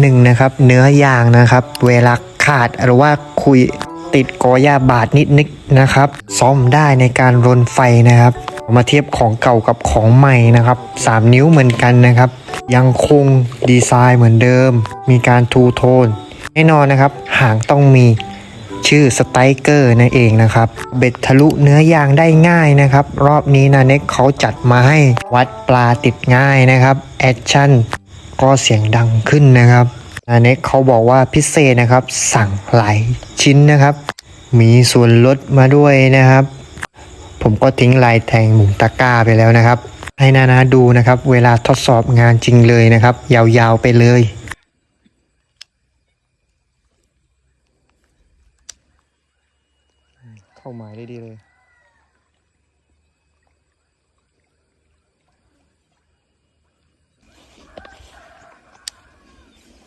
หนึ่งนะครับ เนื้อยางนะครับ เวลาขาดหรือว่าคุยติดกอยาบาดนิดนิดนะครับ ซ่อมได้ในการรนไฟนะครับ มาเทียบของเก่ากับของใหม่นะครับ 3 นิ้วเหมือนกันนะครับ ยังคงดีไซน์เหมือนเดิม มีการทูโทนแน่นอนนะครับ หางต้องมีชื่อสไตเกอร์นั่นเองนะครับ เบ็ดทะลุเนื้อยางได้ง่ายนะครับ รอบนี้นาเน็กเขาจัดมาให้วัดปลาติดง่ายนะครับ แอคชั่น ก็เสียงดังขึ้นนะครับนาเน็กเขาบอกว่าพิเศษนะครับ สั่งหลายชิ้นนะครับ มีส่วนลดมาด้วยนะครับ ผมก็ทิ้งลายแทงหมุนตะกร้าไปแล้วนะครับ ให้นานาดูนะครับ เวลาทดสอบงานจริงเลยนะครับ ยาวๆไปเลยเข้าหมายได้ดีเลย